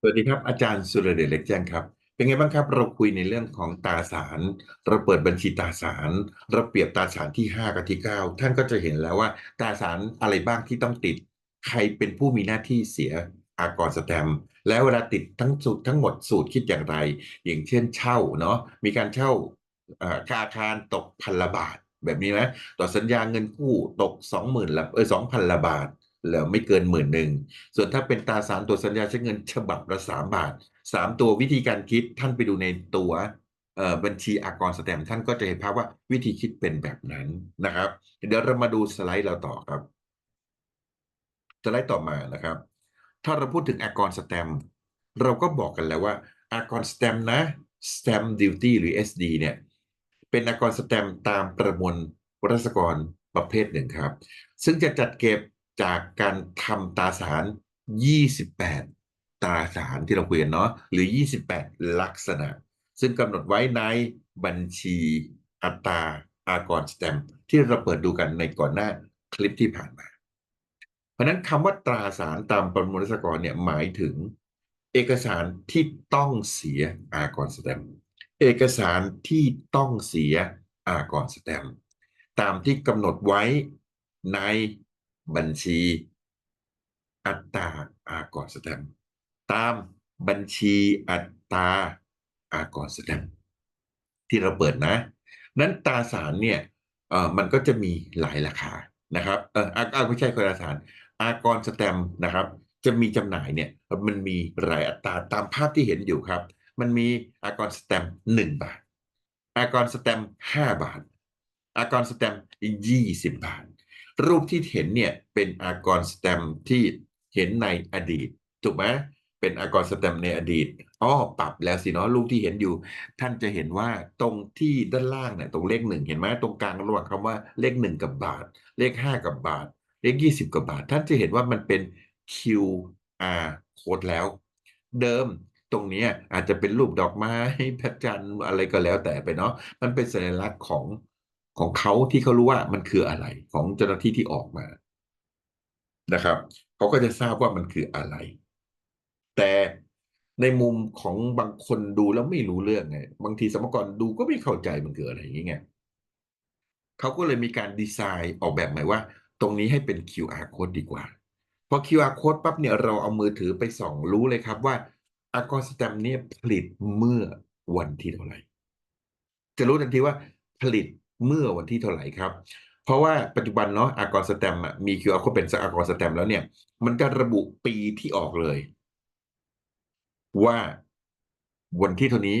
สวัสดีครับอาจารย์สุรเดชเล็กแจ้งครับ เป็นไงบ้างครับเราคุยในเรื่องของตราสารเราเปิดบัญชีตราสารเราเปรียบตราสารที่ 5 กับที่ 9 ท่านก็จะเห็นแล้วว่าตราสารอะไรบ้างที่ต้องติด ใครเป็นผู้มีหน้าที่เสียอากรสแตมแล้วเวลาติดทั้งสูตรทั้งหมดสูตรคิดอย่างไร อย่างเช่นเช่าเนาะมีการเช่าเอ่อค่าอาคารตกพันละบาทแบบนี้นะต่อสัญญาเงินกู้ตกสองหมื่นละเออสองพันละบาท แล้วไม่เกินหมื่นหนึ่งส่วนถ้าเป็นตราสารตัวสัญญาใช้เงินฉบับละสามบาทสามตัววิธีการคิดท่านไปดูในตัวบัญชีอากรสแตมท่านก็จะเห็นภาพว่าวิธีคิดเป็นแบบนั้นนะครับ เดี๋ยวเรามาดูสไลด์เราต่อครับ สไลด์ต่อมานะครับ ถ้าเราพูดถึงอากรสแตมเราก็บอกกันแล้วว่าอากรสแตมนะ stamp duty หรือ SD เนี่ยเป็นอากรสแตมตามประมวลรรษกรประเภทหนึ่งครับ ซึ่งจะจัดเก็บ จากการทำตราสาร 28 ตราสารที่เราคุยกันเนาะหรือ 28 ลักษณะ ซึ่งกำหนดไว้ในบัญชีอัตราอากรสแตมที่เราเปิดดูกันในก่อนหน้าคลิปที่ผ่านมา เพราะนั้นคำว่าตราสารตามประมวลรัษกรเนี่ยหมายถึง เอกสารที่ต้องเสียอากรสแตมเอกสารที่ต้องเสียอากรสแตมตามที่กำหนดไว้ใน บัญชี อัตราอากรสแตมตามบัญชีอัตราอากรสแตมที่เราเปิดนะ นั้นตราสารเนี่ยเออมันก็จะมีหลายราคานะครับเอออาอาไม่ใช่คนตราสาร อากรสแตมนะครับ จะมีจำหน่ายเนี่ยมันมีหลายอัตราตามภาพที่เห็นอยู่ครับ มันมีอากรสแตมหนึ่งบาท อากรสแตมห้าบาท อากรสแตมยี่สิบบาท รูปที่เห็นเนี่ยเป็นอากรสแตมที่เห็นในอดีต ถูกไหมเป็นอากรสแตมในอดีตอ้อปรับแล้วสิเนาะรูปที่เห็นอยู่ ท่านจะเห็นว่าตรงที่ด้านล่างเนี่ยตรงเลขหนึ่งเห็นไหมตรงกลางระหว่างคำว่าเลขหนึ่งกับบาท เลขห้ากับบาท เลขยี่สิบกับบาท ท่านจะเห็นว่ามันเป็น QR code แล้ว เดิมตรงนี้อาจจะเป็นรูปดอกไม้พระจันทร์อะไรก็แล้วแต่ไปเนาะมันเป็นสัญลักษณ์ของ ของเขาที่เขารู้ว่ามันคืออะไร ของเจ้าหน้าที่ที่ออกมานะครับเขาก็จะทราบว่ามันคืออะไร แต่ในมุมของบางคนดูแล้วไม่รู้เรื่องไงบางทีสมกรดูก็ไม่เข้าใจมันคืออะไรอย่างเงี้ยเขาก็เลยมีการดีไซน์ออกแบบใหม่ว่า ตรงนี้ให้เป็น QR code ดีกว่าพอ QR code ปั๊บเนี่ยเราเอามือถือไปส่องรู้เลยครับว่าอากรสแตมเนี่ยผลิตเมื่อวันที่เท่าไหร่จะรู้ทันทีว่าผลิต เมื่อวันที่เท่าไหร่ครับ เพราะว่าปัจจุบันเนาะอากรสแตมป์อะมี QR code เป็นอากรสแตมแล้วเนี่ย มันจะระบุปีที่ออกเลย ว่าวันที่เท่านี้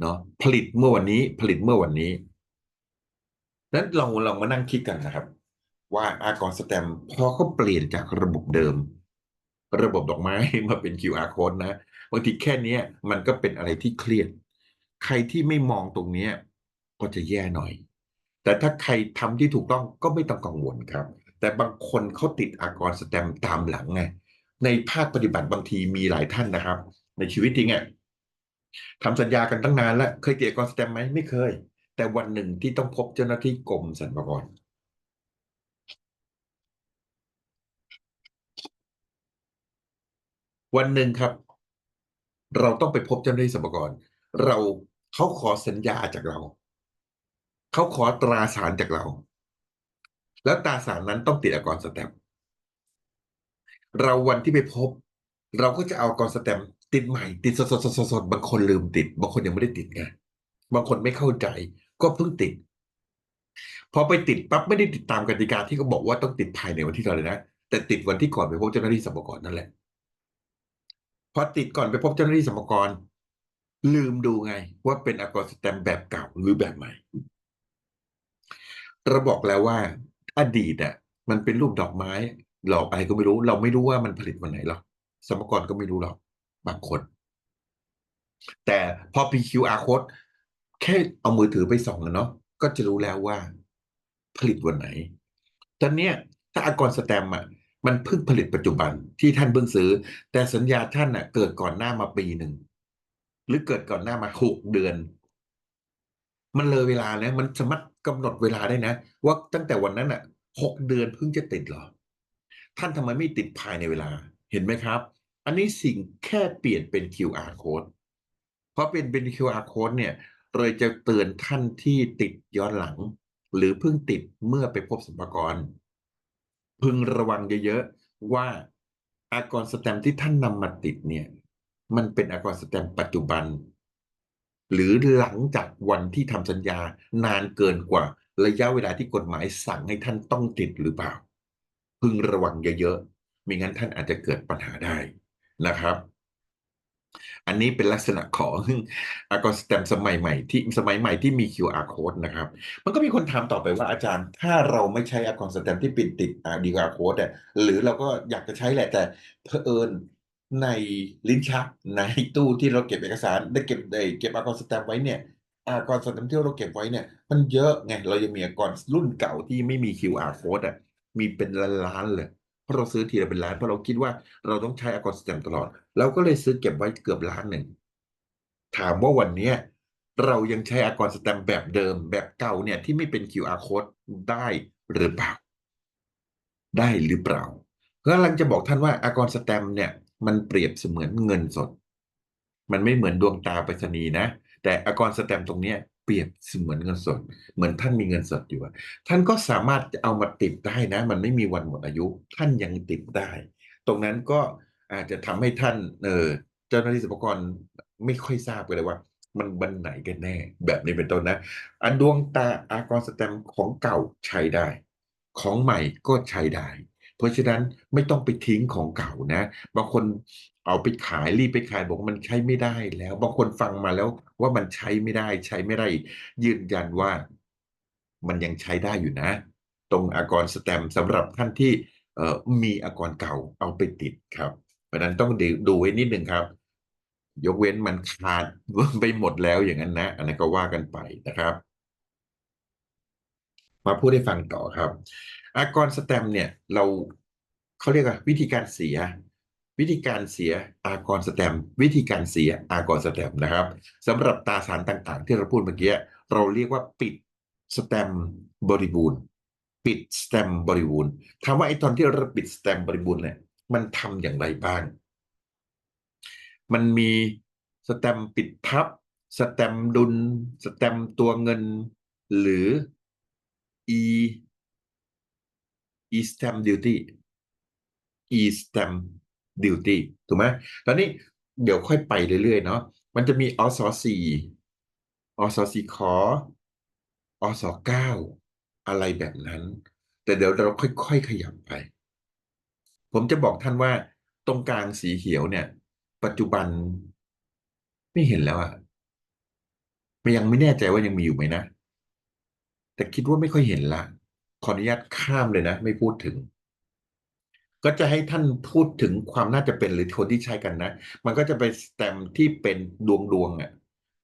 เนาะผลิตเมื่อวันนี้ผลิตเมื่อวันนี้นั้นเราลองมานั่งคิดกันนะครับ ว่าอากรสแตมพอเขาเปลี่ยนจากระบบเดิม ระบบดอกไม้มาเป็น QR code นะบางทีแค่นี้มันก็เป็นอะไรที่เครียด ใครที่ไม่มองตรงนี้ ก็จะแย่หน่อย แต่ถ้าใครทำที่ถูกต้องก็ไม่ต้องกังวลครับ แต่บางคนเขาติดอากรสแตมตามหลังไงในภาคปฏิบัติบางทีมีหลายท่านนะครับ ในชีวิตจริงอะทำสัญญากันตั้งนานแล้ว เคยติดอากรสแตมไหมไม่เคย แต่วันหนึ่งที่ต้องพบเจ้าหน้าที่กรมสรรพากรวันหนึ่งครับ เราต้องไปพบเจ้าหน้าที่สรรพากรเราเขาขอสัญญาจากเรา เขาขอตราสารจากเรา แล้วตราสารนั้นต้องติดอากรสแตมเราวันที่ไปพบ เราก็จะเอาอกรสแตมติดใหม่ ติดสดสดสดสดบางคนลืมติด บางคนยังไม่ได้ติดไงบางคนไม่เข้าใจ ก็เพิ่งติด พอไปติดปั๊บไม่ได้ติดตามกติกาที่เขาบอกว่าต้องติดภายในวันที่เท่าไหร่นะแต่ติดวันที่ก่อนไปพบเจ้าหน้าที่สรรพากรนั่นแหละพอติดก่อนไปพบเจ้าหน้าที่สรรพากรลืมดูไง ว่าเป็นอากรสแตมแบบเก่าหรือแบบใหม่ เราบอกแล้วว่าอดีตอะมันเป็นรูปดอกไม้หลอกอะไรก็ไม่รู้ เราไม่รู้ว่ามันผลิตวันไหนหรอกสรรกรก็ไม่รู้หรอกบางคน แต่พอ PQR code แค่เอามือถือไปส่องนะเนาะก็จะรู้แล้วว่าผลิตวันไหน ตอนเนี้ยถ้าอากรสแตมป์อะมันเพิ่งผลิตปัจจุบันที่ท่านเพิ่งซื้อ แต่สัญญาท่านอะ เกิดก่อนหน้ามาปีหนึ่ง หรือเกิดก่อนหน้ามาหกเดือน มันเลยเวลาแล้วมันสามารถ กำหนดเวลาได้นะ ว่าตั้งแต่วันนั้นอะหกเดือนเพิ่งจะติดหรอ ท่านทำไมไม่ติดภายในเวลาเห็นไหมครับ อันนี้สิ่งแค่เปลี่ยนเป็น QR code เพราะเป็นเป็น QR code เนี่ยเลยจะเตือนท่านที่ติดย้อนหลัง หรือเพิ่งติดเมื่อไปพบสรรพากรพึงระวังเยอะๆว่าอากรสแตมที่ท่านนำมาติดเนี่ย มันเป็นอากรสแตมปัจจุบัน หรือหลังจากวันที่ทำสัญญานานเกินกว่าระยะเวลาที่กฎหมายสั่งให้ท่านต้องติดหรือเปล่า พึงระวังเยอะๆม่งั้นท่านอาจจะเกิดปัญหาได้นะครับ อันนี้เป็นลักษณะของอากรสแตมสมัยใหม่ที่สมัยใหม่ที่มี QR code นะครับ มันก็มีคนถามต่อไปว่าอาจารย์ ถ้าเราไม่ใช้อากรสแตมที่ปิดติดอ่า QR code อะหรือเราก็อยากจะใช้แหละแต่เผอิญ ในลิ้นชักในตู้ที่เราเก็บเอกสารได้เก็บได้เก็บอากรสแตมป์ไว้เนี่ยอากรสแตมป์ที่เราเก็บไว้เนี่ย มันเยอะไงเรายังมีอากรรุ่นเก่าที่ไม่มี QR code อะมีเป็นล้านๆเลยเพราะเราซื้อทีละเป็นล้านเพราะเราคิดว่าเราต้องใช้อากรสแตมป์ตลอดเราก็เลยซื้อเก็บไว้เกือบล้านหนึ่งถามว่าวันเนี้ยเรายังใช้อากรสแตมป์แบบเดิมแบบเก่าเนี่ยที่ไม่เป็น QR code ได้หรือเปล่า ได้หรือเปล่าก็กำลังจะบอกท่านว่าอากรสแตมป์เนี่ย มันเปรียบเสมือนเงินสด มันไม่เหมือนดวงตาไปรษณีย์นะ แต่อากรสแตมตรงเนี้ยเปรียบเสมือนเงินสด เหมือนท่านมีเงินสดอยู่ท่านก็สามารถเอามาติดได้นะ มันไม่มีวันหมดอายุ ท่านยังติดได้ ตรงนั้นก็อาจจะทำให้ท่านเออเจ้าหน้าที่สรรพากรไม่ค่อยทราบกันเลยว่า มันบันไหนกันแน่ แบบนี้เป็นต้นนะอันดวงตาอากรสแตมของเก่าใช้ได้ ของใหม่ก็ใช้ได้ เพราะฉะนั้นไม่ต้องไปทิ้งของเก่านะ บางคนเอาไปขายรีบไปขายบอกมันใช้ไม่ได้แล้ว บางคนฟังมาแล้วว่ามันใช้ไม่ได้ใช้ไม่ได้ ยืนยันว่ามันยังใช้ได้อยู่นะ ตรงอากรสแตมสำหรับท่านที่มีอากรเก่าเอาไปติดครับ เพราะฉะนั้นต้องดูดูไว้นิดหนึ่งครับ ยกเว้นมันขาดไปหมดแล้วอย่างนั้นนะอันนั้นก็ว่ากันไปนะครับ มาพูดให้ฟังต่อครับ อากรสแตมเนี่ยเราเขาเรียกว่าวิธีการเสีย วิธีการเสียอากรสแตมวิธีการเสียอากรสแตมนะครับสำหรับตาสารต่างๆ ที่เราพูดเมื่อกี้เราเรียกว่าปิดสแตมบริบูรณ์ ปิดสแตมบริบูรณ์ถามว่าไอ้ตอนที่เราปิดสแตมบริบูรณ์เนี่ยมันทำอย่างไรบ้าง มันมีสแตมปิดทับสแตมดุลสแตมตัวเงิน หรือ e e stamp duty e stamp duty ถูกไหมตอนนี้เดี๋ยวค่อยไปเรื่อยๆเนาะมันจะมีอสสี่อสสี่ขออสเก้าอะไรแบบนั้น แต่เดี๋ยวเราค่อยๆขยับไป ผมจะบอกท่านว่าตรงกลางสีเขียวเนี่ย ปัจจุบันไม่เห็นแล้วอะยังไม่แน่ใจว่ายังมีอยู่ไหมนะ แต่คิดว่าไม่ค่อยเห็นละ ขออนุญาตข้ามเลยนะ ไม่พูดถึง ก็จะให้ท่านพูดถึงความน่าจะเป็นหรือคนที่ใช้กันนะ มันก็จะเป็นสแตมที่เป็นดวงดวงอะ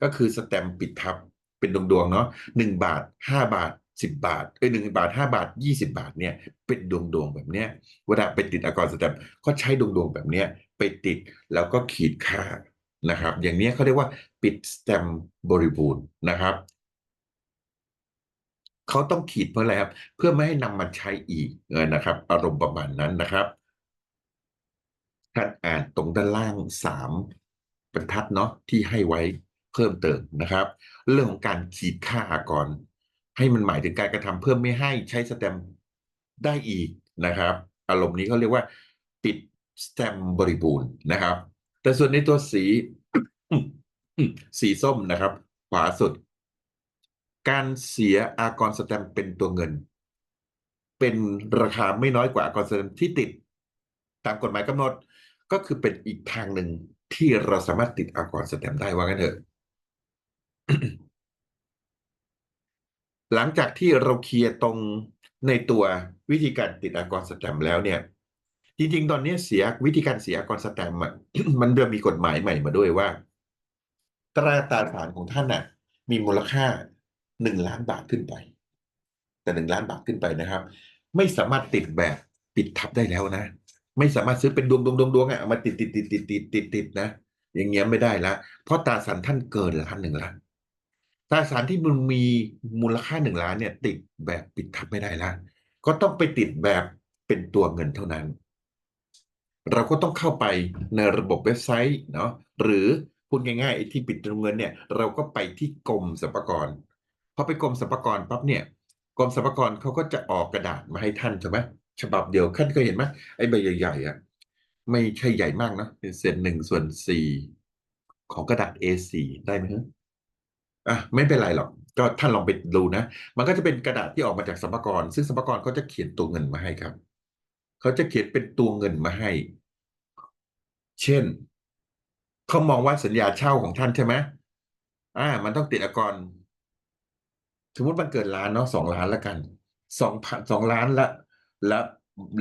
ก็คือสแตมปิดทับเป็นดวงดวงเนาะหนึ่งบาทห้าบาทสิบบาทเอ้ยหนึ่งบาทห้าบาทยี่สิบาทเนี่ย เป็นดวงดวงแบบเนี้ยเวลาไปติดอากรสแตมก็ใช้ดวงดวงแบบเนี้ย ไปติดแล้วก็ขีดค่านะครับ อย่างนี้เขาเรียกว่าปิดสแตมบริบูรณ์นะครับ เขาต้องขีดเพื่ออะไรครับ เพื่อไม่ให้นำมาใช้อีกนะครับ อารมณ์ประมาณนั้นนะครับท่านอ่านตรงด้านล่างสามบรรทัดเนาะที่ให้ไว้เพิ่มเติมนะครับ เรื่องของการขีดค่าอากรให้มันหมายถึงการกระทำเพื่อไม่ให้ใช้สแตมได้อีกนะครับ อารมณ์นี้เขาเรียกว่าปิดสแตมบริบูรณ์นะครับ แต่ส่วนในตัวสี สีส้มนะครับ ขวาสุด การเสียอากรสแตมเป็นตัวเงิน เป็นราคาไม่น้อยกว่าอากรสแตมที่ติด ตามกฎหมายกำหนดก็คือเป็นอีกทางหนึ่งที่เราสามารถติดอากรสแตมได้ว่ากันเถอะหลังจากที่เราเคลียร์ตรงในตัววิธีการติดอากรสแตมแล้วเนี่ย จริงๆ ตอนนี้เสียวิธีการเสียอากรสแตมอะมันเริ่มมีกฎหมายใหม่มาด้วยว่า ตราตราสารของท่านน่ะ มีมูลค่า หนึ่งล้านบาทขึ้นไป แต่หนึ่งล้านบาทขึ้นไปนะครับ ไม่สามารถติดแบบปิดทับได้แล้วนะ ไม่สามารถซื้อเป็นดวงดวงดวงดวงอะเอามาติดติดติดติดติดติดติดนะ อย่างเงี้ยไม่ได้ละเพราะตราสารท่านเกินล้านหนึ่งล้านตราสารที่มันมีมูลค่าหนึ่งล้านเนี่ย ติดแบบปิดทับไม่ได้ละก็ต้องไปติดแบบเป็นตัวเงินเท่านั้น เราก็ต้องเข้าไปในระบบเว็บไซต์เนาะหรือพูดง่ายๆไอ้ที่ปิดตัวเงินเนี่ย เราก็ไปที่กรมสรรพากร พอไปกรมสรรพากรปั๊บเนี่ยกรมสรรพากรเขาก็จะออกกระดาษมาให้ท่านใช่ไหมฉบับเดียวท่านเคยเห็นไหมไอ้ใบใหญ่ๆอะไม่ใช่ใหญ่มากนะเป็นเศษหนึ่งส่วนสี่ของกระดาษ A4 ได้ไหมฮะอะไม่เป็นไรหรอก ก็ท่านลองไปดูนะ มันก็จะเป็นกระดาษที่ออกมาจากสรรพากรซึ่งสรรพากรเขาจะเขียนตัวเงินมาให้ครับเขาจะเขียนเป็นตัวเงินมาให้ เช่นเขามองว่าสัญญาเช่าของท่านใช่ไหมอ่า มันต้องติดอากร สมมติมันเกิดล้านเนาะสองล้านล้วกันสองพันสองล้านละละ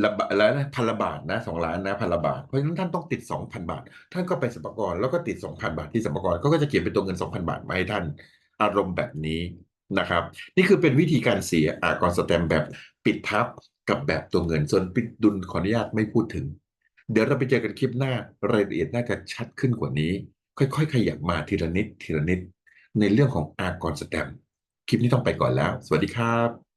ละแล้วนะพันละบาทนะสองล้านนะพันละบาท เพราะฉะนั้นท่านต้องติดสองพันบาท ท่านก็ไปสรรพากรแล้วก็ติดสองพันบาทที่สรรพากรเขาก็จะเขียนเป็นตัวเงินสองพันบาทมาให้ท่านอารมณ์แบบนี้นะครับ นี่คือเป็นวิธีการเสียอากรสแตมแบบปิดทับกับแบบตัวเงินส่วนปิดดุลขออนุญาตไม่พูดถึง เดี๋ยวเราไปเจอกันคลิปหน้ารายละเอียดน่าจะชัดขึ้นกว่านี้ ค่อยๆ ขยับมาทีละนิดทีละนิด ในเรื่องของอากรสแตมป์ คลิปนี้ต้องไปก่อนแล้ว สวัสดีครับ